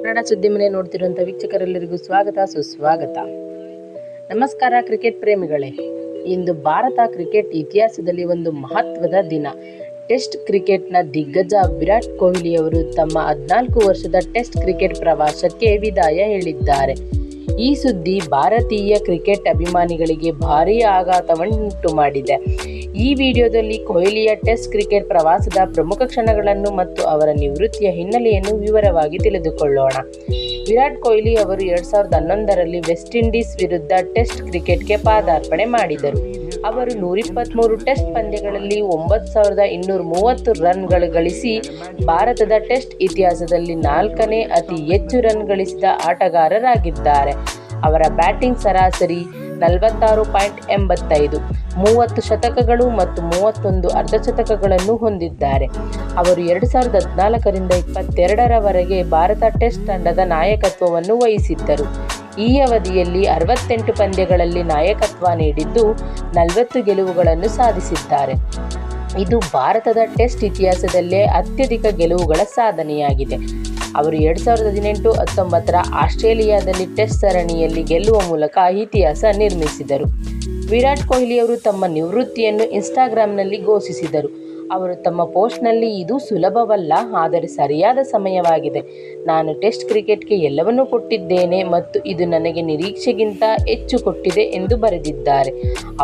ಕನ್ನಡ ಸುದ್ದಿ ಮನೆ ನೋಡ್ತಿರುವಂಥ ವೀಕ್ಷಕರೆಲ್ಲರಿಗೂ ಸ್ವಾಗತ, ಸುಸ್ವಾಗತ. ನಮಸ್ಕಾರ ಕ್ರಿಕೆಟ್ ಪ್ರೇಮಿಗಳೇ. ಇಂದು ಭಾರತ ಕ್ರಿಕೆಟ್ ಇತಿಹಾಸದಲ್ಲಿ ಒಂದು ಮಹತ್ವದ ದಿನ. ಟೆಸ್ಟ್ ಕ್ರಿಕೆಟ್ನ ದಿಗ್ಗಜ ವಿರಾಟ್ ಕೊಹ್ಲಿ ಅವರು ತಮ್ಮ ಹದಿನಾಲ್ಕು ವರ್ಷದ ಟೆಸ್ಟ್ ಕ್ರಿಕೆಟ್ ಪ್ರವಾಸಕ್ಕೆ ವಿದಾಯ ಹೇಳಿದ್ದಾರೆ. ಈ ಸುದ್ದಿ ಭಾರತೀಯ ಕ್ರಿಕೆಟ್ ಅಭಿಮಾನಿಗಳಿಗೆ ಭಾರೀ ಆಘಾತವನ್ನುಂಟು ಮಾಡಿದೆ. ಈ ವಿಡಿಯೋದಲ್ಲಿ ಕೊಹ್ಲಿಯ ಟೆಸ್ಟ್ ಕ್ರಿಕೆಟ್ ಪ್ರವಾಸದ ಪ್ರಮುಖ ಕ್ಷಣಗಳನ್ನು ಮತ್ತು ಅವರ ನಿವೃತ್ತಿಯ ಹಿನ್ನೆಲೆಯನ್ನು ವಿವರವಾಗಿ ತಿಳಿದುಕೊಳ್ಳೋಣ. ವಿರಾಟ್ ಕೊಹ್ಲಿ ಅವರು ಎರಡ್ ಸಾವಿರದ ಹನ್ನೊಂದರಲ್ಲಿ ವೆಸ್ಟ್ ಇಂಡೀಸ್ ವಿರುದ್ಧ ಟೆಸ್ಟ್ ಕ್ರಿಕೆಟ್ಗೆ ಪಾದಾರ್ಪಣೆ ಮಾಡಿದರು. ಅವರು ನೂರಿಪ್ಪತ್ತ್ಮೂರು ಟೆಸ್ಟ್ ಪಂದ್ಯಗಳಲ್ಲಿ ಒಂಬತ್ತು ಸಾವಿರದ ಇನ್ನೂರ ಮೂವತ್ತು ರನ್ಗಳು ಗಳಿಸಿ, ಭಾರತದ ಟೆಸ್ಟ್ ಇತಿಹಾಸದಲ್ಲಿ ನಾಲ್ಕನೇ ಅತಿ ಹೆಚ್ಚು ರನ್ ಗಳಿಸಿದ ಆಟಗಾರರಾಗಿದ್ದಾರೆ. ಅವರ ಬ್ಯಾಟಿಂಗ್ ಸರಾಸರಿ ನಲವತ್ತಾರು ಪಾಯಿಂಟ್ ಎಂಬತ್ತೈದು, ಮೂವತ್ತು ಶತಕಗಳು ಮತ್ತು ಮೂವತ್ತೊಂದು ಅರ್ಧಶತಕಗಳನ್ನು ಹೊಂದಿದ್ದಾರೆ. ಅವರು ಎರಡು ಸಾವಿರದ ಹದಿನಾಲ್ಕರಿಂದ ಇಪ್ಪತ್ತೆರಡರವರೆಗೆ ಭಾರತ ಟೆಸ್ಟ್ ತಂಡದ ನಾಯಕತ್ವವನ್ನು ವಹಿಸಿದ್ದರು. ಈ ಅವಧಿಯಲ್ಲಿ ಅರವತ್ತೆಂಟು ಪಂದ್ಯಗಳಲ್ಲಿ ನಾಯಕತ್ವ ನೀಡಿದ್ದು ನಲವತ್ತು ಗೆಲುವುಗಳನ್ನು ಸಾಧಿಸಿದ್ದಾರೆ. ಇದು ಭಾರತದ ಟೆಸ್ಟ್ ಇತಿಹಾಸದಲ್ಲೇ ಅತ್ಯಧಿಕ ಗೆಲುವುಗಳ ಸಾಧನೆಯಾಗಿದೆ. ಅವರು ಎರಡು ಸಾವಿರದ ಹದಿನೆಂಟು ಹತ್ತೊಂಬತ್ತರ ಆಸ್ಟ್ರೇಲಿಯಾದಲ್ಲಿ ಟೆಸ್ಟ್ ಸರಣಿಯಲ್ಲಿ ಗೆಲ್ಲುವ ಮೂಲಕ ಇತಿಹಾಸ ನಿರ್ಮಿಸಿದರು. ವಿರಾಟ್ ಕೊಹ್ಲಿ ಅವರು ತಮ್ಮ ನಿವೃತ್ತಿಯನ್ನು ಇನ್ಸ್ಟಾಗ್ರಾಂನಲ್ಲಿ ಘೋಷಿಸಿದರು. ಅವರು ತಮ್ಮ ಪೋಸ್ಟ್ನಲ್ಲಿ ಇದು ಸುಲಭವಲ್ಲ, ಆದರೆ ಸರಿಯಾದ ಸಮಯವಾಗಿದೆ. ನಾನು ಟೆಸ್ಟ್ ಕ್ರಿಕೆಟ್ಗೆ ಎಲ್ಲವನ್ನೂ ಕೊಟ್ಟಿದ್ದೇನೆ ಮತ್ತು ಇದು ನನಗೆ ನಿರೀಕ್ಷೆಗಿಂತ ಹೆಚ್ಚು ಕೊಟ್ಟಿದೆ ಎಂದು ಬರೆದಿದ್ದಾರೆ.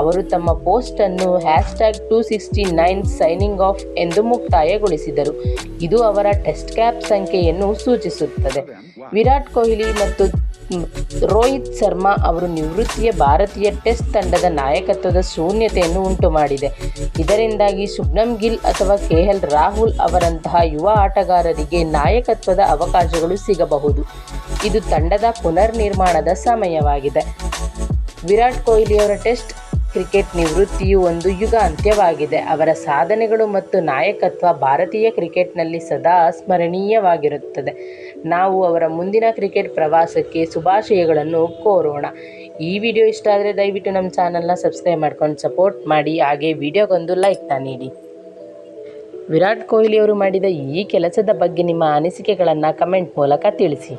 ಅವರು ತಮ್ಮ ಪೋಸ್ಟನ್ನು hashtag two sixty nine signing off ಎಂದು ಮುಕ್ತಾಯಗೊಳಿಸಿದರು. ಇದು ಅವರ ಟೆಸ್ಟ್ ಕ್ಯಾಪ್ ಸಂಖ್ಯೆಯನ್ನು ಸೂಚಿಸುತ್ತದೆ. ವಿರಾಟ್ ಕೊಹ್ಲಿ ಮತ್ತು ರೋಹಿತ್ ಶರ್ಮಾ ಅವರು ನಿವೃತ್ತಿಯ ಭಾರತೀಯ ಟೆಸ್ಟ್ ತಂಡದ ನಾಯಕತ್ವದ ಶೂನ್ಯತೆಯನ್ನು ಉಂಟುಮಾಡಿದೆ. ಇದರಿಂದಾಗಿ ಶುಭ್ನಂ ಗಿಲ್ ಅಥವಾ ಕೆ ಎಲ್ ರಾಹುಲ್ ಅವರಂತಹ ಯುವ ಆಟಗಾರರಿಗೆ ನಾಯಕತ್ವದ ಅವಕಾಶಗಳು ಸಿಗಬಹುದು. ಇದು ತಂಡದ ಪುನರ್ ನಿರ್ಮಾಣದ ಸಮಯವಾಗಿದೆ. ವಿರಾಟ್ ಕೊಹ್ಲಿಯವರ ಟೆಸ್ಟ್ ಕ್ರಿಕೆಟ್ ನಿವೃತ್ತಿಯು ಒಂದು ಯುಗ ಅಂತ್ಯವಾಗಿದೆ ಅವರ ಸಾಧನೆಗಳು ಮತ್ತು ನಾಯಕತ್ವ ಭಾರತೀಯ ಕ್ರಿಕೆಟ್ನಲ್ಲಿ ಸದಾ ಸ್ಮರಣೀಯವಾಗಿರುತ್ತದೆ. ನಾವು ಅವರ ಮುಂದಿನ ಕ್ರಿಕೆಟ್ ಪ್ರವಾಸಕ್ಕೆ ಶುಭಾಶಯಗಳನ್ನು ಕೋರೋಣ. ಈ ವಿಡಿಯೋ ಇಷ್ಟ ಆದರೆ ದಯವಿಟ್ಟು ನಮ್ಮ ಚಾನಲ್ನ ಸಬ್ಸ್ಕ್ರೈಬ್ ಮಾಡ್ಕೊಂಡು ಸಪೋರ್ಟ್ ಮಾಡಿ. ಹಾಗೆ ವಿಡಿಯೋಗೊಂದು ಲೈಕ್ನ ನೀಡಿ. ವಿರಾಟ್ ಕೊಹ್ಲಿ ಅವರು ಮಾಡಿದ ಈ ಕೆಲಸದ ಬಗ್ಗೆ ನಿಮ್ಮ ಅನಿಸಿಕೆಗಳನ್ನು ಕಮೆಂಟ್ ಮೂಲಕ ತಿಳಿಸಿ.